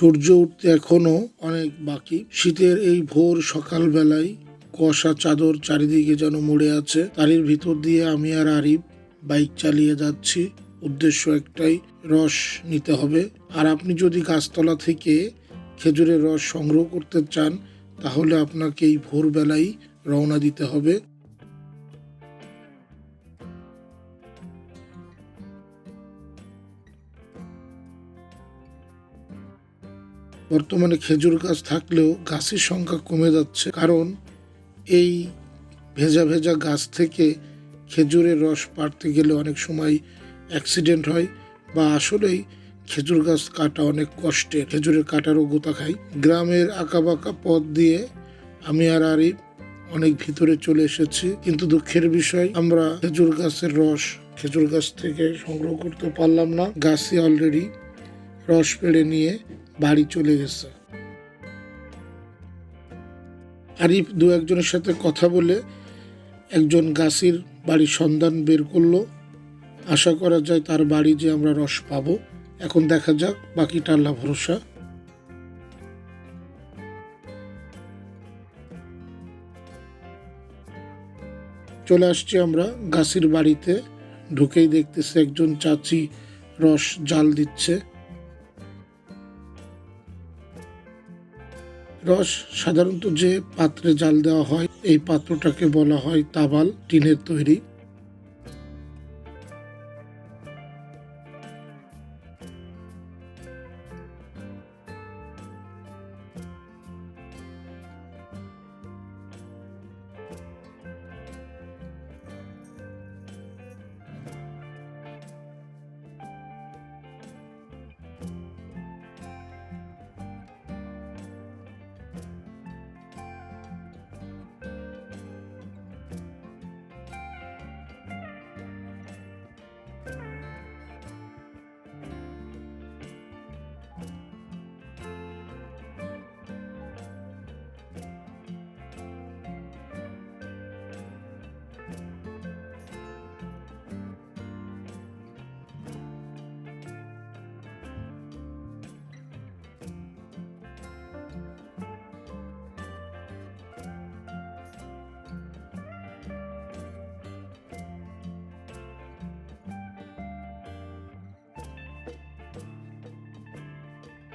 সূর্য উঠতে এখনও অনেক বাকি। শীতের এই ভোর সকালবেলায় কুয়াশা চাদর চারিদিকে যেন মুড়ে আছে। তারির ভিতর দিয়ে আমি আর আরিফ বাইক চালিয়ে যাচ্ছি। উদ্দেশ্য একটাই, রস নিতে হবে। আর আপনি যদি গাছতলা থেকে খেজুরের রস সংগ্রহ করতে চান, তাহলে আপনাকে এই ভোরবেলায় রওনা দিতে হবে। বর্তমানে খেজুর গাছ থাকলেও গাছের সংখ্যা কমে যাচ্ছে কারণ এই ভেজা ভেজা গাছ থেকে খেজুরের রস পাড়তে গেলে অনেক সময় অ্যাক্সিডেন্ট হয় বা আসলেই খেজুর গাছ কাটা অনেক কষ্টের। খেজুরের কাটারও গোতা খাই। গ্রামের আঁকাবাঁকা পথ দিয়ে আমি আর আরিফ অনেক ভিতরে চলে এসেছি। কিন্তু দুঃখের বিষয়, আমরা খেজুর গাছের রস, খেজুর গাছ থেকে সংগ্রহ করতে পারলাম না। গাছই অলরেডি রস পেড়ে নিয়ে বাড়ি চলে গেছে। আরিফ দু একজনের সাথে কথা বলে একজন গাছির বাড়ির সন্ধান বের করল। আশা করা যায় তার বাড়ি যে আমরা রস পাবো। এখন দেখা যাক বাকিটা আল্লাহ ভরসা। চলে আসছি আমরা গাছির বাড়িতে। ঢুকেই দেখতেছি একজন চাচি রস জাল দিচ্ছে। রস সাধারণত যে পাত্রে জাল দেওয়া হয় এই পাত্রটাকে বলা হয় তাবাল টিনের তৈরি।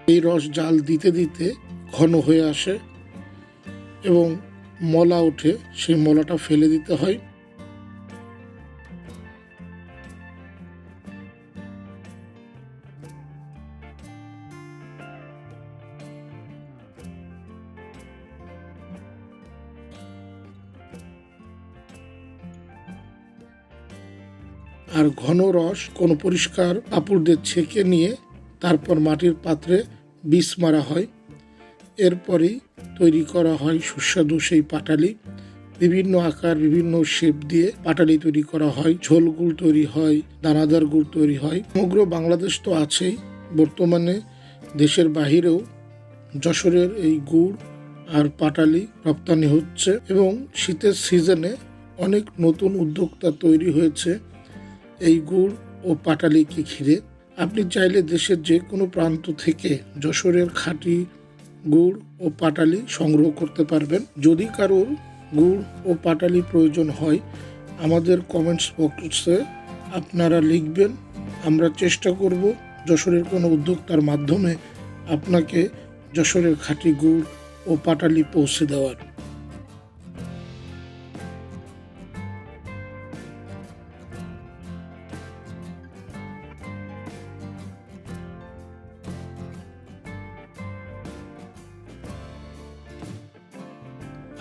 এই রস জাল দিতে দিতে ঘন হয়ে আসে এবং মলা ওঠে। সেই মলাটা ফেলে দিতে হয়। আর ঘন রস কোনো পরিষ্কার কাপড় দিয়ে ছেঁকে নিয়ে তারপর মাটির পাত্রে বিষ মারা হয়। এরপরেই তৈরি করা হয় সুস্বাদু সেই পাটালি। বিভিন্ন আকার, বিভিন্ন শেপ দিয়ে পাটালি তৈরি করা হয়। ঝোল গুড় তৈরি হয়, দানাদার গুড় তৈরি হয়। সমগ্র বাংলাদেশ তো আছেই। বর্তমানে দেশের বাহিরেও যশোরের এই গুড় আর পাটালি রপ্তানি হচ্ছে এবং শীতের সিজনে অনেক নতুন উদ্যোক্তা তৈরি হয়েছে। এই গুড় ও পাটালিকে ঘিরে আপনি চাইলে দেশের যে কোনো প্রান্ত থেকে যশোরের খাঁটি গুড় ও পাটালি সংগ্রহ করতে পারবেন। যদি কারোর গুড় ও পাটালি প্রয়োজন হয়, আমাদের কমেন্টস বক্সে আপনারা লিখবেন। আমরা চেষ্টা করব যশোরের কোনো উদ্যোক্তার মাধ্যমে আপনাকে যশোরের খাঁটি গুড় ও পাটালি পৌঁছে দেওয়ার।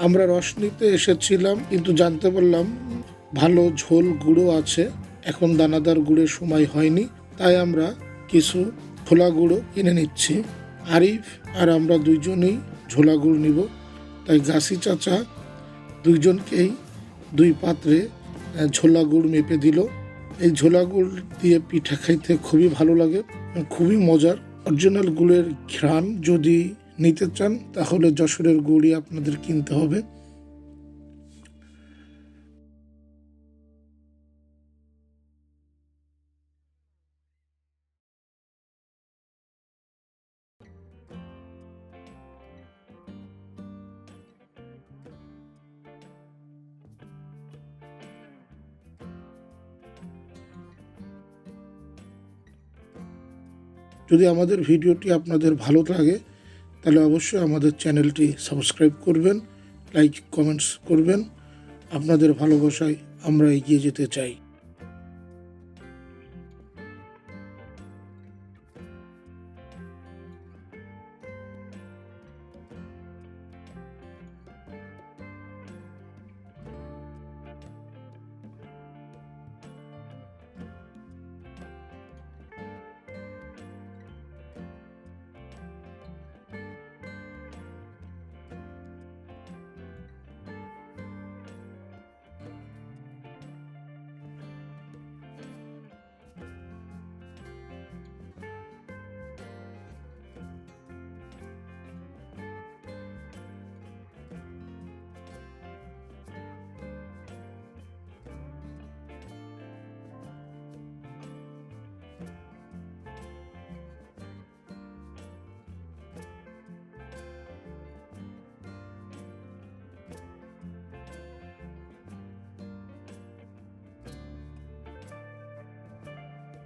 আমরা রস নিতে এসেছিলাম, কিন্তু জানতে পারলাম ভালো ঝোল গুঁড়ো আছে। এখন দানাদার গুড়ের সময় হয়নি, তাই আমরা কিছু ছোলা গুঁড়ো কিনে নিচ্ছি। আরিফ আর আমরা দুইজনেই ঝোলা গুড় নিব। তাই গাছি চাচা দুইজনকেই দুই পাত্রে ঝোলা গুড় মেপে দিল। এই ঝোলা গুড় দিয়ে পিঠা খাইতে খুবই ভালো লাগে খুবই মজার। অরিজিনাল গুড়ের ঘ্রাণ যদি নিতে চান তাহলে যশোরের গুড়ি আপনাদের কিনতে হবে। যদি আমাদের ভিডিওটি আপনাদের ভালো লাগে তাহলে অবশ্যই আমাদের চ্যানেলটি সাবস্ক্রাইব করবেন, লাইক, কমেন্টস করবেন। আপনাদের ভালোবাসায় আমরা এগিয়ে যেতে চাই।